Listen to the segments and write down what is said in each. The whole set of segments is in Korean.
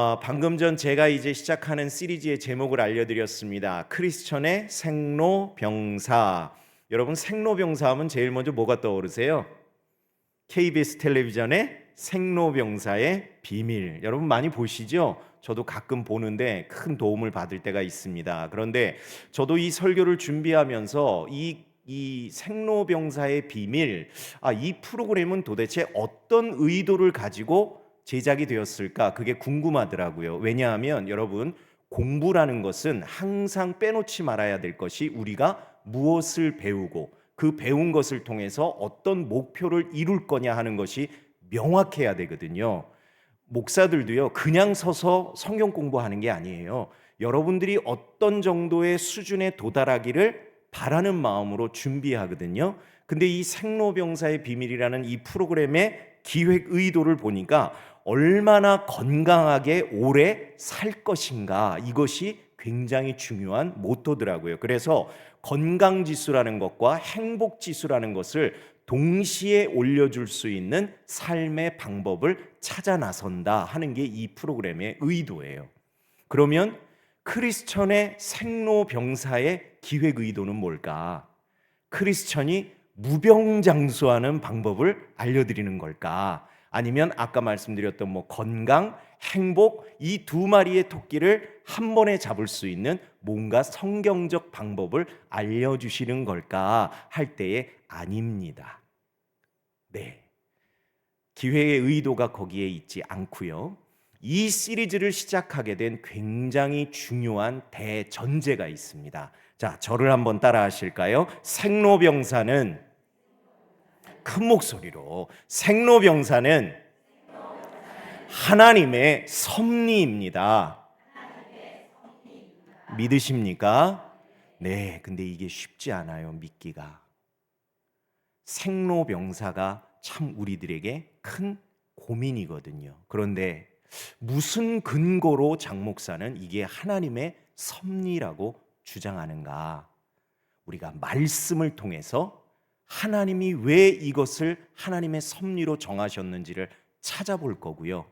어, 방금 전 제가 이제 시작하는 시리즈의 제목을 알려드렸습니다. 크리스천의 생로병사. 여러분 생로병사 하면 제일 먼저 뭐가 떠오르세요? KBS 텔레비전의 생로병사의 비밀. 여러분 많이 보시죠? 저도 가끔 보는데 큰 도움을 받을 때가 있습니다. 그런데 저도 이 설교를 준비하면서 이, 이 생로병사의 비밀, 아, 이 프로그램은 도대체 어떤 의도를 가지고 제작이 되었을까? 그게 궁금하더라고요. 왜냐하면 여러분, 공부라는 것은 항상 빼놓지 말아야 될 것이 우리가 무엇을 배우고 그 배운 것을 통해서 어떤 목표를 이룰 거냐 하는 것이 명확해야 되거든요. 목사들도요, 그냥 서서 성경 공부하는 게 아니에요. 여러분들이 어떤 정도의 수준에 도달하기를 바라는 마음으로 준비하거든요. 근데 이 생로병사의 비밀이라는 이 프로그램의 기획 의도를 보니까 얼마나 건강하게 오래 살 것인가 이것이 굉장히 중요한 모토더라고요. 그래서 건강 지수라는 것과 행복 지수라는 것을 동시에 올려줄 수 있는 삶의 방법을 찾아 나선다 하는 게 이 프로그램의 의도예요. 그러면 크리스천의 생로병사의 기획 의도는 뭘까? 크리스천이 무병장수하는 방법을 알려드리는 걸까? 아니면 아까 말씀드렸던 뭐 건강, 행복 이 두 마리의 토끼를 한 번에 잡을 수 있는 뭔가 성경적 방법을 알려주시는 걸까 할 때에 아닙니다. 네. 기회의 의도가 거기에 있지 않고요. 이 시리즈를 시작하게 된 굉장히 중요한 대전제가 있습니다. 자, 저를 한번 따라 하실까요? 생로병사는 큰 목소리로 생로병사는 하나님의 섭리입니다. 믿으십니까? 네, 근데 이게 쉽지 않아요, 믿기가. 생로병사가 참 우리들에게 큰 고민이거든요. 그런데 무슨 근거로 장 목사는 이게 하나님의 섭리라고 주장하는가? 우리가 말씀을 통해서 하나님이 왜 이것을 하나님의 섭리로 정하셨는지를 찾아볼 거고요.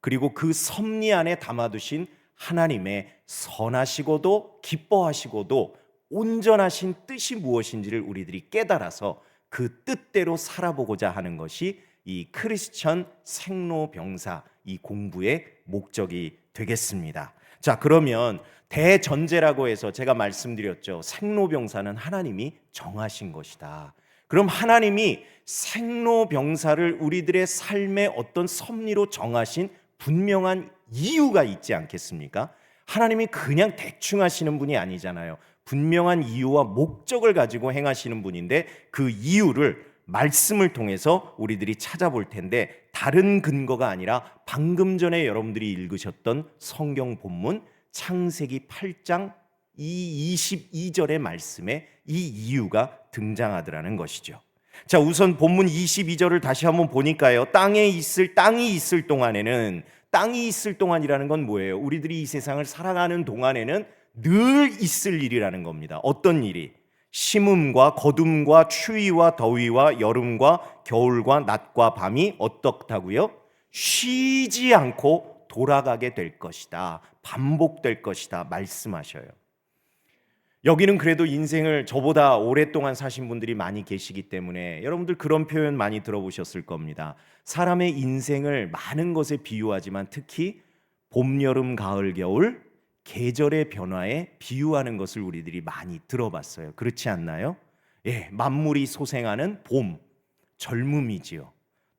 그리고 그 섭리 안에 담아두신 하나님의 선하시고도 기뻐하시고도 온전하신 뜻이 무엇인지를 우리들이 깨달아서 그 뜻대로 살아보고자 하는 것이 이 크리스천 생로병사 이 공부의 목적이 되겠습니다. 자, 그러면 대전제라고 해서 제가 말씀드렸죠. 생로병사는 하나님이 정하신 것이다. 그럼 하나님이 생로병사를 우리들의 삶의 어떤 섭리로 정하신 분명한 이유가 있지 않겠습니까? 하나님이 그냥 대충 하시는 분이 아니잖아요. 분명한 이유와 목적을 가지고 행하시는 분인데 그 이유를 말씀을 통해서 우리들이 찾아볼 텐데 다른 근거가 아니라 방금 전에 여러분들이 읽으셨던 성경 본문 창세기 8장 이 22절의 말씀에 이 이유가 등장하더라는 것이죠. 자, 우선 본문 22절을 다시 한번 보니까요. 땅에 있을 땅이 있을 동안에는 땅이 있을 동안이라는 건 뭐예요? 우리들이 이 세상을 살아가는 동안에는 늘 있을 일이라는 겁니다. 어떤 일이? 심음과 거둠과 추위와 더위와 여름과 겨울과 낮과 밤이 어떻다고요? 쉬지 않고 돌아가게 될 것이다. 반복될 것이다. 말씀하셔요. 여기는 그래도 인생을 저보다 오랫동안 사신 분들이 많이 계시기 때문에 여러분들 그런 표현 많이 들어보셨을 겁니다. 사람의 인생을 많은 것에 비유하지만 특히 봄, 여름, 가을, 겨울 계절의 변화에 비유하는 것을 우리들이 많이 들어봤어요. 그렇지 않나요? 예, 만물이 소생하는 봄, 젊음이지요.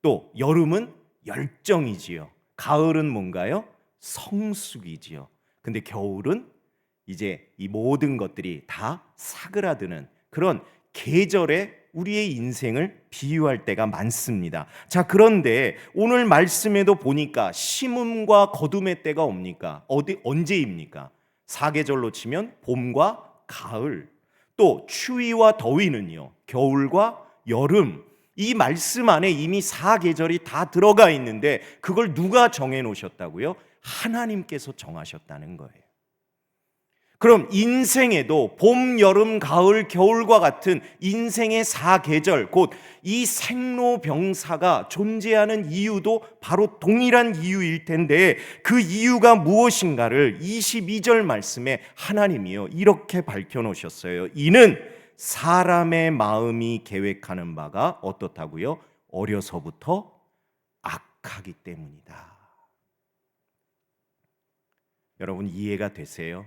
또 여름은 열정이지요. 가을은 뭔가요? 성숙이지요. 근데 겨울은 이제 이 모든 것들이 다 사그라드는 그런 계절에 우리의 인생을 비유할 때가 많습니다. 자, 그런데 오늘 말씀에도 보니까 심음과 거둠의 때가 옵니까? 어디 언제입니까? 사계절로 치면 봄과 가을, 또 추위와 더위는요. 겨울과 여름. 이 말씀 안에 이미 사계절이 다 들어가 있는데 그걸 누가 정해 놓으셨다고요? 하나님께서 정하셨다는 거예요. 그럼 인생에도 봄, 여름, 가을, 겨울과 같은 인생의 사계절, 곧 이 생로병사가 존재하는 이유도 바로 동일한 이유일 텐데 그 이유가 무엇인가를 22절 말씀에 하나님이요 이렇게 밝혀 놓으셨어요. 이는 사람의 마음이 계획하는 바가 어떻다고요? 어려서부터 악하기 때문이다. 여러분 이해가 되세요?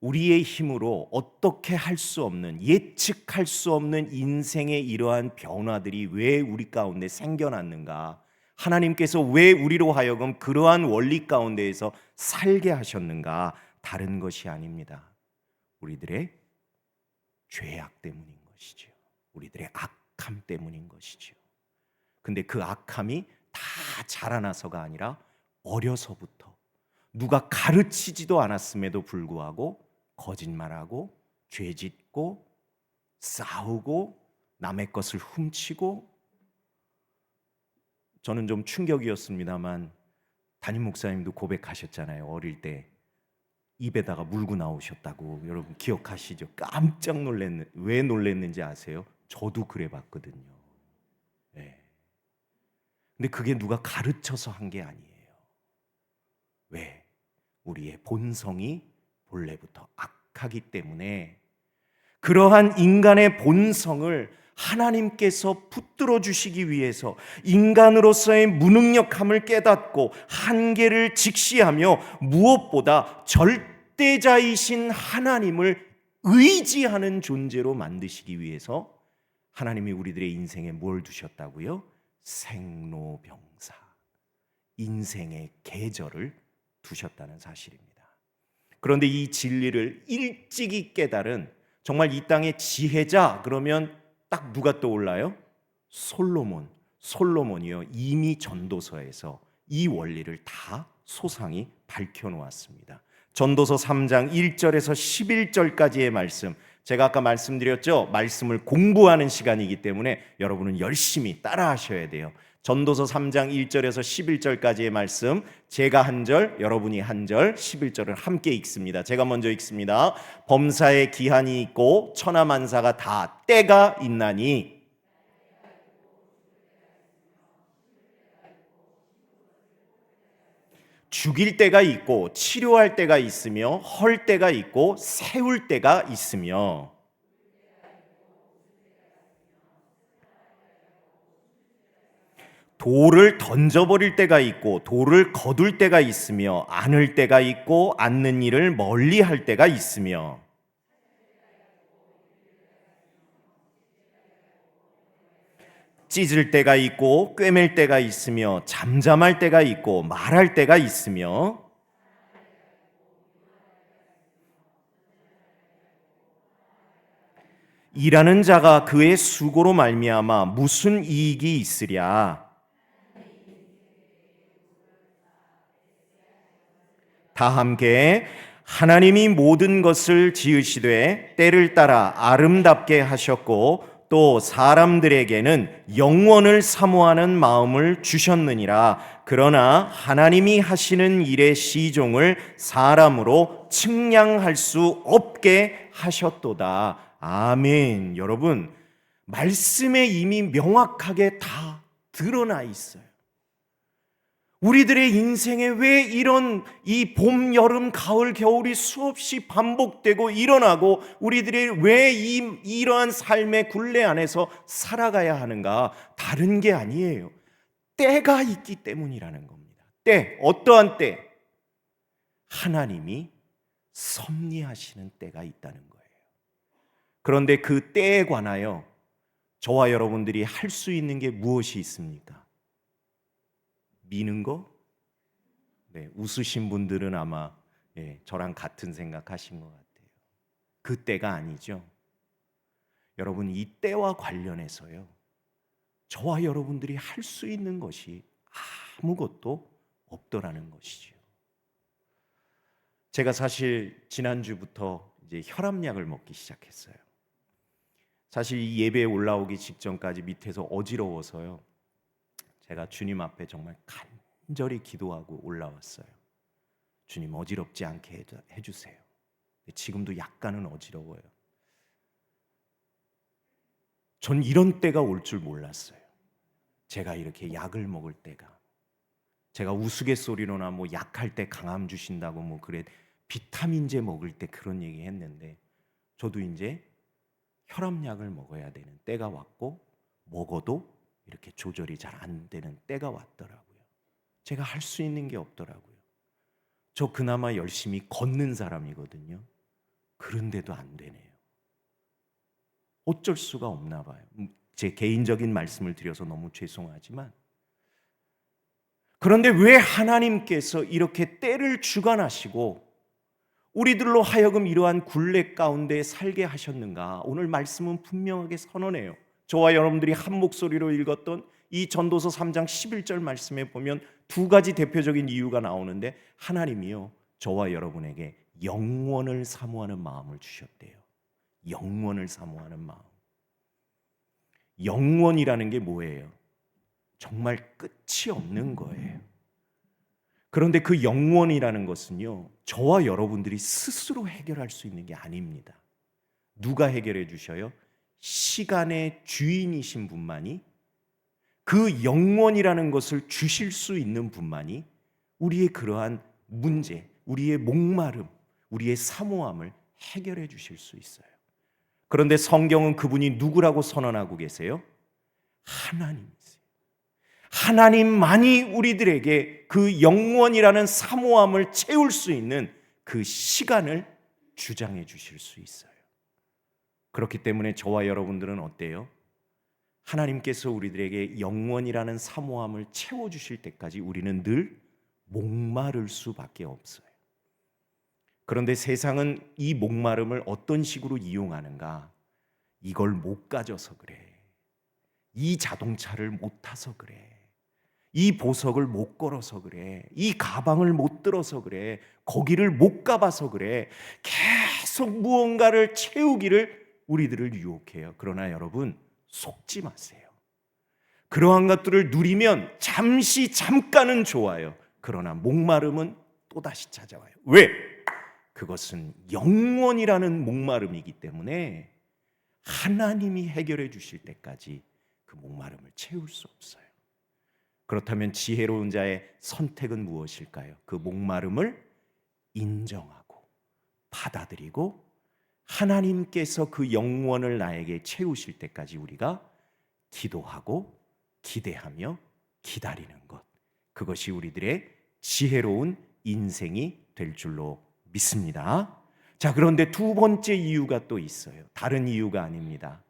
우리의 힘으로 어떻게 할 수 없는 예측할 수 없는 인생의 이러한 변화들이 왜 우리 가운데 생겨났는가? 하나님께서 왜 우리로 하여금 그러한 원리 가운데에서 살게 하셨는가? 다른 것이 아닙니다. 우리들의 죄악 때문인 것이죠. 우리들의 악함 때문인 것이죠. 근데 그 악함이 다 자라나서가 아니라 어려서부터 누가 가르치지도 않았음에도 불구하고 거짓말하고 죄짓고 싸우고 남의 것을 훔치고 저는 좀 충격이었습니다만 담임 목사님도 고백하셨잖아요. 어릴 때 입에다가 물고 나오셨다고 여러분 기억하시죠? 깜짝 놀랐는 왜 놀랐는지 아세요? 저도 그래 봤거든요. 예. 근데 그게 누가 가르쳐서 한 게 아니에요. 왜? 우리의 본성이 본래부터 악하기 때문에 그러한 인간의 본성을 하나님께서 붙들어 주시기 위해서 인간으로서의 무능력함을 깨닫고 한계를 직시하며 무엇보다 절대자이신 하나님을 의지하는 존재로 만드시기 위해서 하나님이 우리들의 인생에 뭘 두셨다고요? 생로병사 인생의 계절을 두셨다는 사실입니다. 그런데 이 진리를 일찍이 깨달은 정말 이 땅의 지혜자 그러면 딱 누가 떠올라요? 솔로몬. 솔로몬이요. 이미 전도서에서 이 원리를 다 소상히 밝혀 놓았습니다. 전도서 3장 1절에서 11절까지의 말씀. 제가 아까 말씀드렸죠. 말씀을 공부하는 시간이기 때문에 여러분은 열심히 따라 하셔야 돼요. 전도서 3장 1절에서 11절까지의 말씀 제가 한 절, 여러분이 한 절, 11절을 함께 읽습니다. 제가 먼저 읽습니다. 범사의 기한이 있고 천하 만사가 다 때가 있나니 죽일 때가 있고 치료할 때가 있으며 헐 때가 있고 세울 때가 있으며 돌을 던져버릴 때가 있고 돌을 거둘 때가 있으며 안을 때가 있고 앉는 일을 멀리 할 때가 있으며. 찢을 때가 있고 꿰맬 때가 있으며 잠잠할 때가 있고 말할 때가 있으며. 일하는 자가 그의 수고로 말미암아 무슨 이익이 있으랴 다 함께 하나님이 모든 것을 지으시되 때를 따라 아름답게 하셨고 또 사람들에게는 영원을 사모하는 마음을 주셨느니라. 그러나 하나님이 하시는 일의 시종을 사람으로 측량할 수 없게 하셨도다. 아멘. 여러분, 말씀에 이미 명확하게 다 드러나 있어요. 우리들의 인생에 왜 이런 이 봄, 여름, 가을, 겨울이 수없이 반복되고 일어나고 우리들이 왜 이, 이러한 삶의 굴레 안에서 살아가야 하는가? 다른 게 아니에요. 때가 있기 때문이라는 겁니다. 때, 어떠한 때? 하나님이 섭리하시는 때가 있다는 거예요. 그런데 그 때에 관하여 저와 여러분들이 할 수 있는 게 무엇이 있습니까? 미는 거? 네, 웃으신 분들은 아마 예, 저랑 같은 생각하신 것 같아요. 그 때가 아니죠. 여러분 이 때와 관련해서요. 저와 여러분들이 할 수 있는 것이 아무것도 없더라는 것이죠. 제가 사실 지난주부터 이제 혈압약을 먹기 시작했어요. 사실 이 예배에 올라오기 직전까지 밑에서 어지러워서요. 제가 주님 앞에 정말 간절히 기도하고 올라왔어요. 주님 어지럽지 않게 해주세요. 지금도 약간은 어지러워요. 전 이런 때가 올 줄 몰랐어요. 제가 이렇게 약을 먹을 때가. 제가 우스갯소리로나 뭐 약할 때 강함 주신다고 뭐 그래 비타민제 먹을 때 그런 얘기 했는데 저도 이제 혈압약을 먹어야 되는 때가 왔고 먹어도 이렇게 조절이 잘 안 되는 때가 왔더라고요. 제가 할 수 있는 게 없더라고요. 저 그나마 열심히 걷는 사람이거든요. 그런데도 안 되네요. 어쩔 수가 없나 봐요. 음, 제 개인적인 말씀을 드려서 너무 죄송하지만 그런데 왜 하나님께서 이렇게 때를 주관하시고 우리들로 하여금 이러한 굴레 가운데 살게 하셨는가? 오늘 말씀은 분명하게 선언해요. 저와 여러분들이 한 목소리로 읽었던 이 전도서 3장 11절 말씀에 보면 두 가지 대표적인 이유가 나오는데 하나님이요 저와 여러분에게 영원을 사모하는 마음을 주셨대요. 영원을 사모하는 마음. 영원이라는 게 뭐예요? 정말 끝이 없는 거예요. 그런데 그 영원이라는 것은요, 저와 여러분들이 스스로 해결할 수 있는 게 아닙니다. 누가 해결해 주셔요? 시간의 주인이신 분만이 그 영원이라는 것을 주실 수 있는 분만이 우리의 그러한 문제, 우리의 목마름, 우리의 사모함을 해결해 주실 수 있어요. 그런데 성경은 그분이 누구라고 선언하고 계세요? 하나님이세요. 하나님만이 우리들에게 그 영원이라는 사모함을 채울 수 있는 그 시간을 주장해 주실 수 있어요. 그렇기 때문에 저와 여러분들은 어때요? 하나님께서 우리들에게 영원이라는 사모함을 채워 주실 때까지 우리는 늘 목마를 수밖에 없어요. 그런데 세상은 이 목마름을 어떤 식으로 이용하는가? 이걸 못 가져서 그래. 이 자동차를 못 타서 그래. 이 보석을 못 걸어서 그래. 이 가방을 못 들어서 그래. 거기를 못 가봐서 그래. 계속 무언가를 채우기를 우리들을 유혹해요. 그러나 여러분, 속지 마세요. 그러한 것들을 누리면 잠시 잠깐은 좋아요. 그러나 목마름은 또다시 찾아와요. 왜? 그것은 영원이라는 목마름이기 때문에 하나님이 해결해 주실 때까지 그 목마름을 채울 수 없어요. 그렇다면 지혜로운 자의 선택은 무엇일까요? 그 목마름을 인정하고 받아들이고 하나님께서 그 영원을 나에게 채우실 때까지 우리가 기도하고 기대하며 기다리는 것. 그것이 우리들의 지혜로운 인생이 될 줄로 믿습니다. 자, 그런데 두 번째 이유가 또 있어요. 다른 이유가 아닙니다.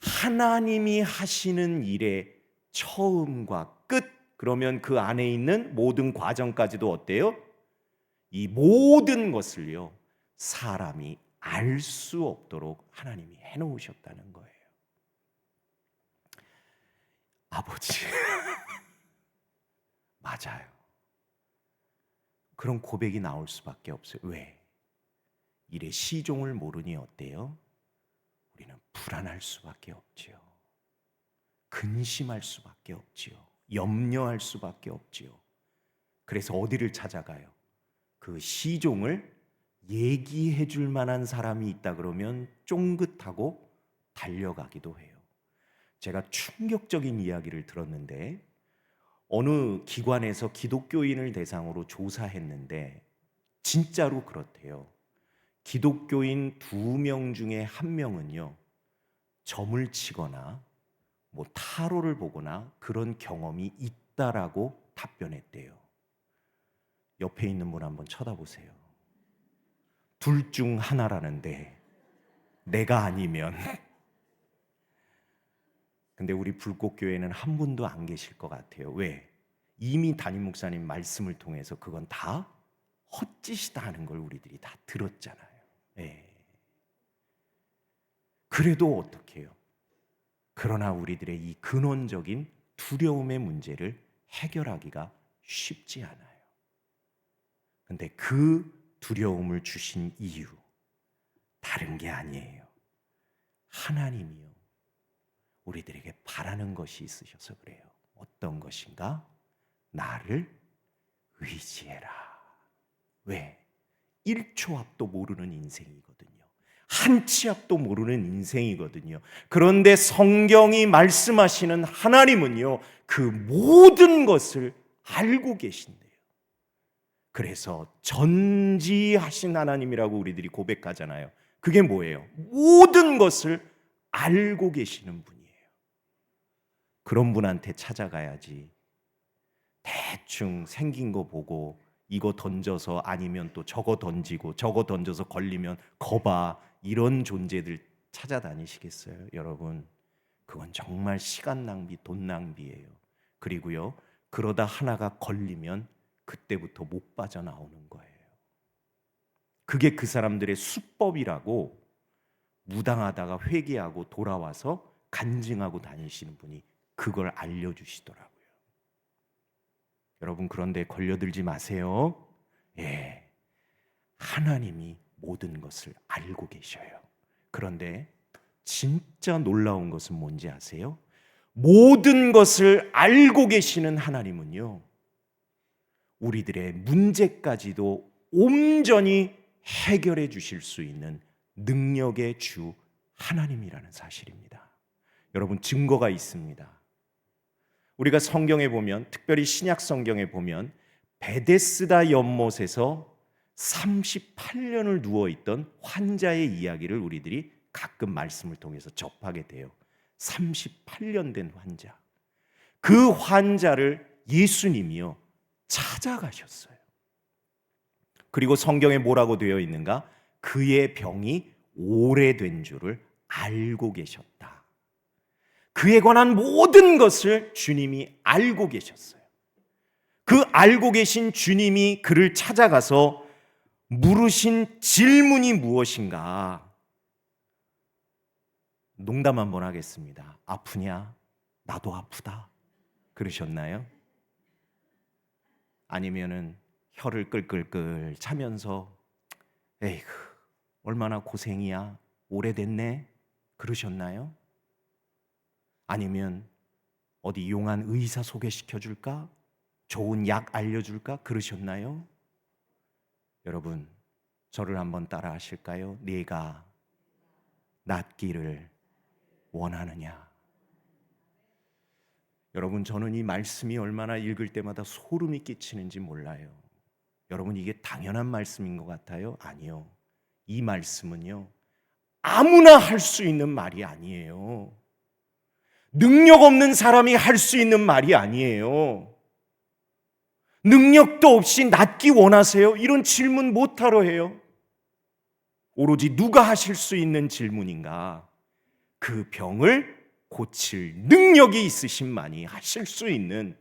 하나님이 하시는 일의 처음과 끝, 그러면 그 안에 있는 모든 과정까지도 어때요? 이 모든 것을요, 사람이 알 수 없도록 하나님이 해놓으셨다는 거예요. 아버지. 맞아요. 그런 고백이 나올 수밖에 없어요. 왜? 일의 시종을 모르니 어때요? 우리는 불안할 수밖에 없지요. 근심할 수밖에 없지요. 염려할 수밖에 없지요. 그래서 어디를 찾아가요? 그 시종을 얘기해 줄 만한 사람이 있다 그러면 쫑긋하고 달려가기도 해요. 제가 충격적인 이야기를 들었는데 어느 기관에서 기독교인을 대상으로 조사했는데 진짜로 그렇대요. 기독교인 두 명 중에 한 명은요, 점을 치거나 뭐 타로를 보거나 그런 경험이 있다라고 답변했대요. 옆에 있는 분 한번 쳐다보세요. 둘 중 하나라는데 내가 아니면 근데 우리 불꽃교회는 한 분도 안 계실 것 같아요. 왜? 이미 담임 목사님 말씀을 통해서 그건 다 헛짓이다 하는 걸 우리들이 다 들었잖아요. 네. 그래도 어떻게 해요? 그러나 우리들의 이 근원적인 두려움의 문제를 해결하기가 쉽지 않아요. 근데 그 두려움을 주신 이유, 다른 게 아니에요. 하나님이요. 우리들에게 바라는 것이 있으셔서 그래요. 어떤 것인가? 나를 의지해라. 왜? 1초 앞도 모르는 인생이거든요. 한 치 앞도 모르는 인생이거든요. 그런데 성경이 말씀하시는 하나님은요, 그 모든 것을 알고 계신대요. 그래서 전지하신 하나님이라고 우리들이 고백하잖아요. 그게 뭐예요? 모든 것을 알고 계시는 분이에요. 그런 분한테 찾아가야지. 대충 생긴 거 보고 이거 던져서 아니면 또 저거 던지고 저거 던져서 걸리면 거봐 이런 존재들 찾아다니시겠어요, 여러분? 그건 정말 시간 낭비, 돈 낭비예요. 그리고요, 그러다 하나가 걸리면 그때부터 못 빠져나오는 거예요. 그게 그 사람들의 수법이라고 무당하다가 회개하고 돌아와서 간증하고 다니시는 분이 그걸 알려주시더라고요. 여러분 그런데 걸려들지 마세요. 예, 하나님이 모든 것을 알고 계셔요. 그런데 진짜 놀라운 것은 뭔지 아세요? 모든 것을 알고 계시는 하나님은요, 우리들의 문제까지도 온전히 해결해 주실 수 있는 능력의 주 하나님이라는 사실입니다. 여러분 증거가 있습니다. 우리가 성경에 보면 특별히 신약 성경에 보면 베데스다 연못에서 38년을 누워 있던 환자의 이야기를 우리들이 가끔 말씀을 통해서 접하게 돼요. 38년 된 환자. 그 환자를 예수님이요 찾아가셨어요. 그리고 성경에 뭐라고 되어 있는가? 그의 병이 오래된 줄을 알고 계셨다. 그에 관한 모든 것을 주님이 알고 계셨어요. 그 알고 계신 주님이 그를 찾아가서 물으신 질문이 무엇인가? 농담 한번 하겠습니다. 아프냐? 나도 아프다. 그러셨나요? 아니면은 혀를 끌끌끌 차면서 에이그 얼마나 고생이야 오래됐네 그러셨나요? 아니면 어디 용한 의사 소개시켜 줄까? 좋은 약 알려 줄까? 그러셨나요? 여러분 저를 한번 따라 하실까요? 네가 낫기를 원하느냐? 여러분 저는 이 말씀이 얼마나 읽을 때마다 소름이 끼치는지 몰라요. 여러분 이게 당연한 말씀인 것 같아요? 아니요. 이 말씀은요. 아무나 할 수 있는 말이 아니에요. 능력 없는 사람이 할 수 있는 말이 아니에요. 능력도 없이 낫기 원하세요? 이런 질문 못하러 해요. 오로지 누가 하실 수 있는 질문인가? 그 병을 고칠 능력이 있으신만이 하실 수 있는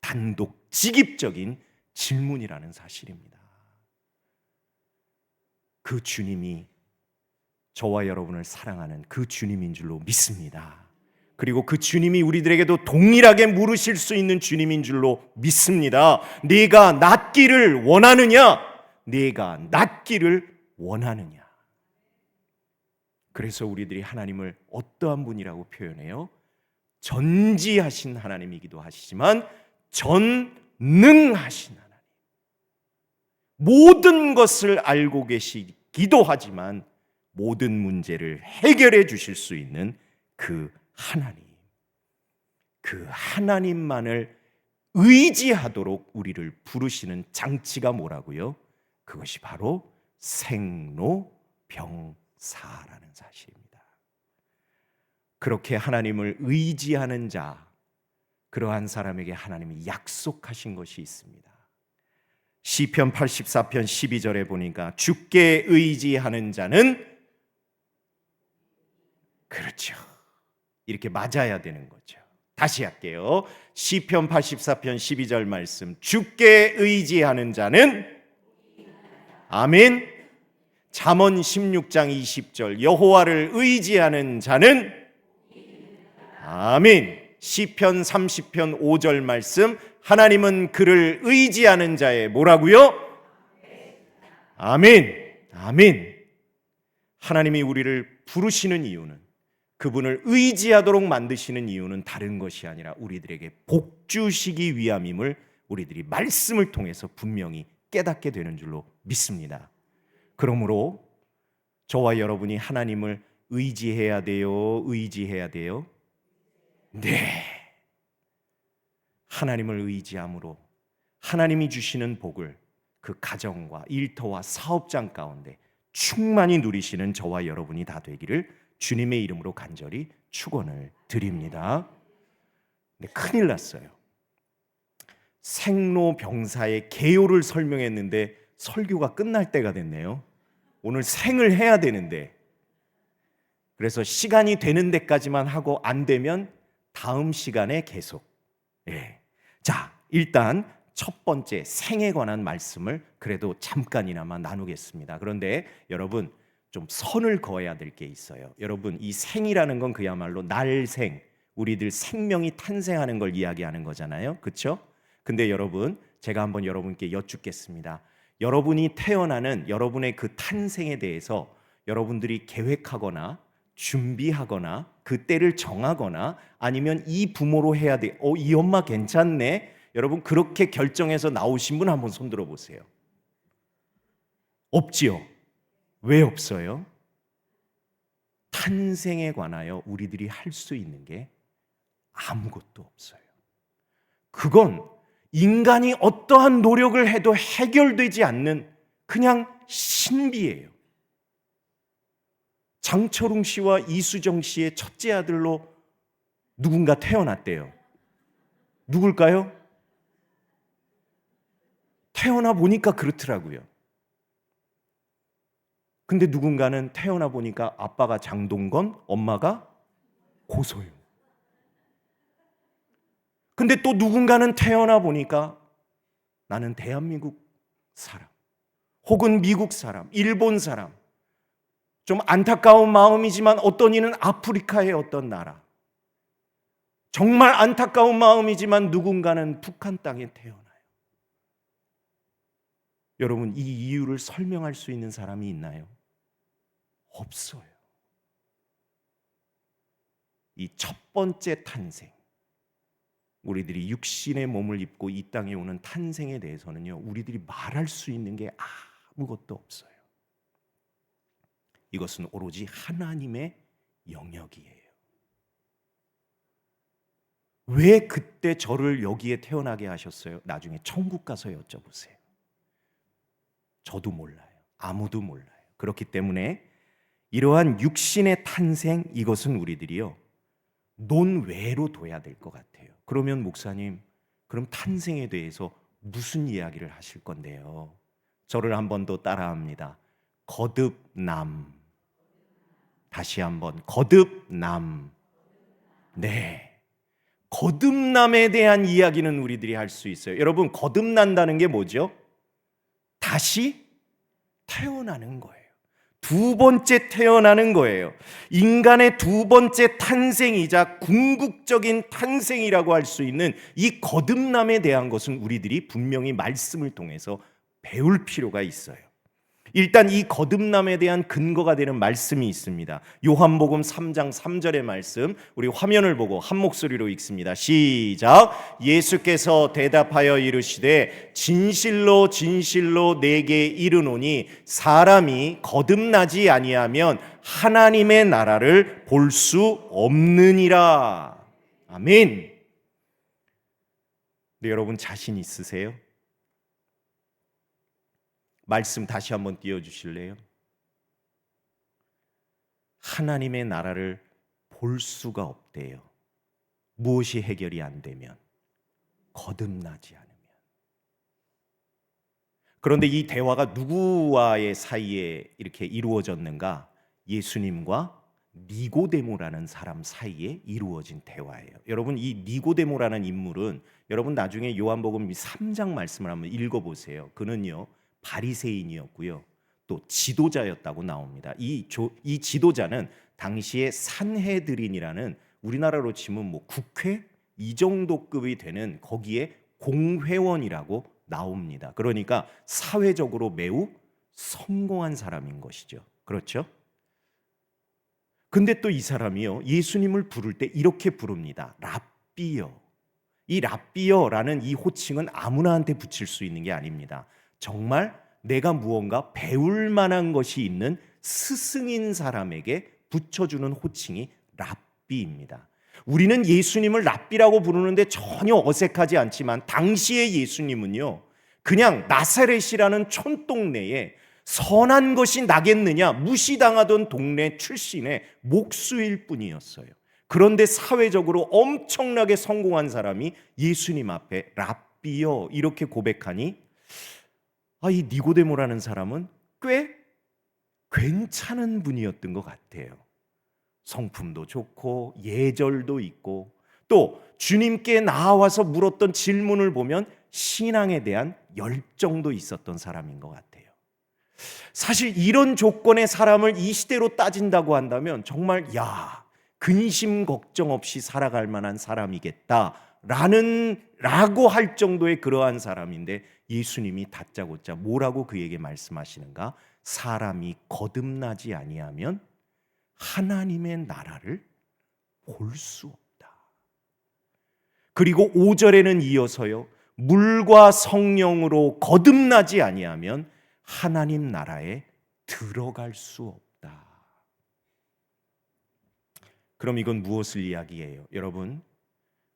단독 직입적인 질문이라는 사실입니다. 그 주님이 저와 여러분을 사랑하는 그 주님인 줄로 믿습니다. 그리고 그 주님이 우리들에게도 동일하게 물으실 수 있는 주님인 줄로 믿습니다. 네가 낫기를 원하느냐? 네가 낫기를 원하느냐? 그래서 우리들이 하나님을 어떠한 분이라고 표현해요? 전지하신 하나님이기도 하시지만 전능하신 하나님. 모든 것을 알고 계시기도 하지만 모든 문제를 해결해 주실 수 있는 그 하나님. 그 하나님만을 의지하도록 우리를 부르시는 장치가 뭐라고요? 그것이 바로 생로병 사라는 사실입니다. 그렇게 하나님을 의지하는 자, 그러한 사람에게 하나님이 약속하신 것이 있습니다. 시편 84편 12절에 보니까 주께 의지하는 자는 그렇죠. 이렇게 맞아야 되는 거죠. 다시 할게요. 시편 84편 12절 말씀. 주께 의지하는 자는 아멘. 잠언 16장 20절. 여호와를 의지하는 자는 아멘. 시편 30편 5절 말씀. 하나님은 그를 의지하는 자의 뭐라고요? 아멘. 아멘. 하나님이 우리를 부르시는 이유는 그분을 의지하도록 만드시는 이유는 다른 것이 아니라 우리들에게 복 주시기 위함임을 우리들이 말씀을 통해서 분명히 깨닫게 되는 줄로 믿습니다. 그러므로 저와 여러분이 하나님을 의지해야 돼요. 의지해야 돼요. 네. 하나님을 의지함으로 하나님이 주시는 복을 그 가정과 일터와 사업장 가운데 충만히 누리시는 저와 여러분이 다 되기를 주님의 이름으로 간절히 축원을 드립니다. 근데 큰일 났어요. 생로병사의 개요를 설명했는데 설교가 끝날 때가 됐네요. 오늘 생을 해야 되는데 그래서 시간이 되는 데까지만 하고 안 되면 다음 시간에 계속. 예. 자, 일단 첫 번째 생에 관한 말씀을 그래도 잠깐이나마 나누겠습니다. 그런데 여러분 좀 선을 그어야 될 게 있어요. 여러분 이 생이라는 건 그야말로 날생 우리들 생명이 탄생하는 걸 이야기하는 거잖아요. 그렇죠? 근데 여러분 제가 한번 여러분께 여쭙겠습니다. 여러분이 태어나는 여러분의 그 탄생에 대해서 여러분들이 계획하거나 준비하거나 그 때를 정하거나 아니면 이 부모로 해야 돼. 어, 이 엄마 괜찮네. 여러분 그렇게 결정해서 나오신 분 한번 손 들어 보세요. 없지요. 왜 없어요? 탄생에 관하여 우리들이 할 수 있는 게 아무것도 없어요. 그건 인간이 어떠한 노력을 해도 해결되지 않는 그냥 신비예요. 장철웅 씨와 이수정 씨의 첫째 아들로 누군가 태어났대요. 누굴까요? 태어나 보니까 그렇더라고요. 근데 누군가는 태어나 보니까 아빠가 장동건, 엄마가 고소영. 근데 또 누군가는 태어나 보니까 나는 대한민국 사람, 혹은 미국 사람, 일본 사람, 좀 안타까운 마음이지만 어떤 이는 아프리카의 어떤 나라. 정말 안타까운 마음이지만 누군가는 북한 땅에 태어나요. 여러분, 이 이유를 설명할 수 있는 사람이 있나요? 없어요. 이 첫 번째 탄생. 우리들이 육신의 몸을 입고 이 땅에 오는 탄생에 대해서는요, 우리들이 말할 수 있는 게 아무것도 없어요. 이것은 오로지 하나님의 영역이에요. 왜 그때 저를 여기에 태어나게 하셨어요? 나중에 천국 가서 여쭤보세요. 저도 몰라요. 아무도 몰라요. 그렇기 때문에 이러한 육신의 탄생 이것은 우리들이요. 논외로 둬야 될 것 같아요. 그러면 목사님, 그럼 탄생에 대해서 무슨 이야기를 하실 건데요? 저를 한 번 더 따라합니다. 거듭남. 다시 한번 거듭남. 네. 거듭남에 대한 이야기는 우리들이 할 수 있어요. 여러분, 거듭난다는 게 뭐죠? 다시 태어나는 거예요. 두 번째 태어나는 거예요. 인간의 두 번째 탄생이자 궁극적인 탄생이라고 할 수 있는 이 거듭남에 대한 것은 우리들이 분명히 말씀을 통해서 배울 필요가 있어요. 일단 이 거듭남에 대한 근거가 되는 말씀이 있습니다. 요한복음 3장 3절의 말씀 우리 화면을 보고 한 목소리로 읽습니다. 시작. 예수께서 대답하여 이르시되 진실로 진실로 내게 이르노니 사람이 거듭나지 아니하면 하나님의 나라를 볼 수 없느니라. 아멘. 네, 여러분 자신 있으세요? 말씀 다시 한번 띄워 주실래요? 하나님의 나라를 볼 수가 없대요. 무엇이 해결이 안 되면 거듭나지 않으면. 그런데 이 대화가 누구와의 사이에 이렇게 이루어졌는가? 예수님과 니고데모라는 사람 사이에 이루어진 대화예요. 여러분 이 니고데모라는 인물은 여러분 나중에 요한복음 3장 말씀을 한번 읽어 보세요. 그는요. 바리새인이었고요. 또 지도자였다고 나옵니다. 이, 조, 이 지도자는 당시에 산헤드린이라는 우리나라로 치면 뭐 국회 이 정도 급이 되는 거기에 공회원이라고 나옵니다. 그러니까 사회적으로 매우 성공한 사람인 것이죠. 그렇죠? 근데 또 이 사람이요. 예수님을 부를 때 이렇게 부릅니다. 랍비여. 이 랍비여라는 이 호칭은 아무나한테 붙일 수 있는 게 아닙니다. 정말 내가 무언가 배울 만한 것이 있는 스승인 사람에게 붙여주는 호칭이 랍비입니다. 우리는 예수님을 랍비라고 부르는데 전혀 어색하지 않지만 당시의 예수님은요, 그냥 나사렛이라는 촌동네에 선한 것이 나겠느냐 무시당하던 동네 출신의 목수일 뿐이었어요. 그런데 사회적으로 엄청나게 성공한 사람이 예수님 앞에 랍비요 이렇게 고백하니 아, 이 니고데모라는 사람은 꽤 괜찮은 분이었던 것 같아요. 성품도 좋고 예절도 있고 또 주님께 나와서 물었던 질문을 보면 신앙에 대한 열정도 있었던 사람인 것 같아요. 사실 이런 조건의 사람을 이 시대로 따진다고 한다면 정말 야 근심 걱정 없이 살아갈 만한 사람이겠다라는 라고 할 정도의 그러한 사람인데 예수님이 다짜고짜 뭐라고 그에게 말씀하시는가? 사람이 거듭나지 아니하면 하나님의 나라를 볼 수 없다. 그리고 5절에는 이어서요. 물과 성령으로 거듭나지 아니하면 하나님 나라에 들어갈 수 없다. 그럼 이건 무엇을 이야기해요? 여러분,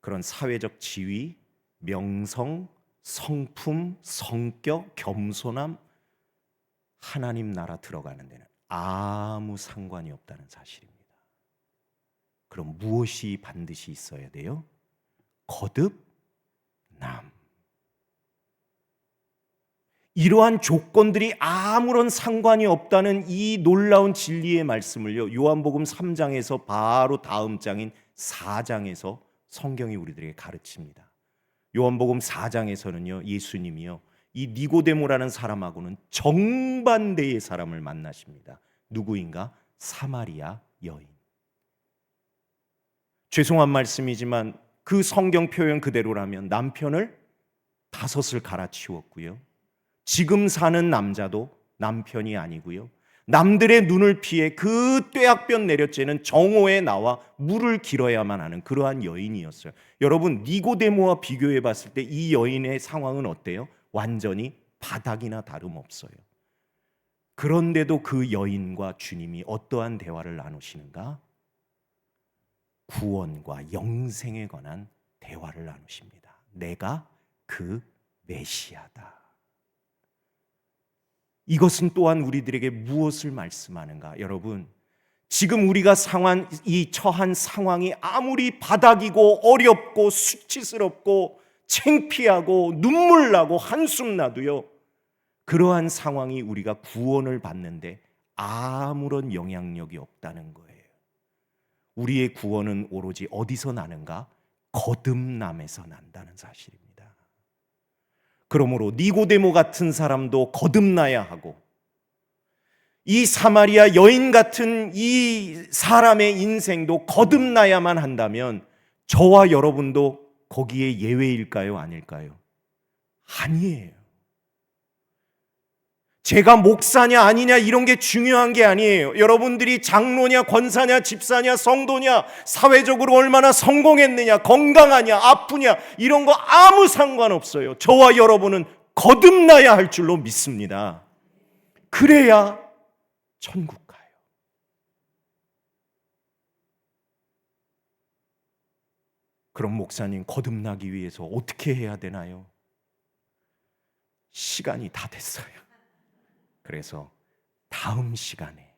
그런 사회적 지위, 명성, 성품, 성격, 겸손함 하나님 나라 들어가는 데는 아무 상관이 없다는 사실입니다. 그럼 무엇이 반드시 있어야 돼요? 거듭남. 이러한 조건들이 아무런 상관이 없다는 이 놀라운 진리의 말씀을요. 요한복음 3장에서 바로 다음 장인 4장에서 성경이 우리들에게 가르칩니다. 요한복음 4장에서는요. 예수님이요. 이 니고데모라는 사람하고는 정반대의 사람을 만나십니다. 누구인가? 사마리아 여인. 죄송한 말씀이지만 그 성경 표현 그대로라면 남편을 다섯을 갈아치웠고요. 지금 사는 남자도 남편이 아니고요. 남들의 눈을 피해 그 뙤약변 내려째는 정오에 나와 물을 길어야만 하는 그러한 여인이었어요. 여러분 니고데모와 비교해 봤을 때 이 여인의 상황은 어때요? 완전히 바닥이나 다름없어요. 그런데도 그 여인과 주님이 어떠한 대화를 나누시는가? 구원과 영생에 관한 대화를 나누십니다. 내가 그 메시아다. 이것은 또한 우리들에게 무엇을 말씀하는가? 여러분, 지금 우리가 상한 이 처한 상황이 아무리 바닥이고 어렵고 수치스럽고 창피하고 눈물 나고 한숨 나도요. 그러한 상황이 우리가 구원을 받는데 아무런 영향력이 없다는 거예요. 우리의 구원은 오로지 어디서 나는가? 거듭남에서 난다는 사실입니다. 그러므로 니고데모 같은 사람도 거듭나야 하고 이 사마리아 여인 같은 이 사람의 인생도 거듭나야만 한다면 저와 여러분도 거기에 예외일까요? 아닐까요? 아니에요. 제가 목사냐 아니냐 이런 게 중요한 게 아니에요. 여러분들이 장로냐 권사냐 집사냐 성도냐 사회적으로 얼마나 성공했느냐 건강하냐 아프냐 이런 거 아무 상관없어요. 저와 여러분은 거듭나야 할 줄로 믿습니다. 그래야 천국 가요. 그럼 목사님 거듭나기 위해서 어떻게 해야 되나요? 시간이 다 됐어요. 그래서 다음 시간에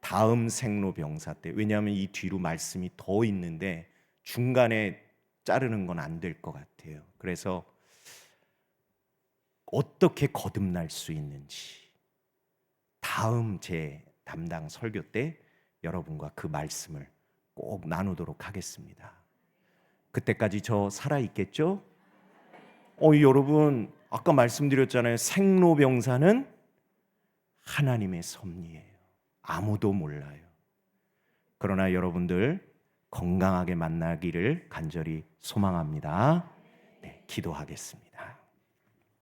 다음 생로병사 때 왜냐하면 이 뒤로 말씀이 더 있는데 중간에 자르는 건 안 될 것 같아요. 그래서 어떻게 거듭날 수 있는지 다음 제 담당 설교 때 여러분과 그 말씀을 꼭 나누도록 하겠습니다. 그때까지 저 살아 있겠죠? 어, 여러분 아까 말씀드렸잖아요. 생로병사는 하나님의 섭리예요. 아무도 몰라요. 그러나 여러분들 건강하게 만나기를 간절히 소망합니다. 네, 기도하겠습니다.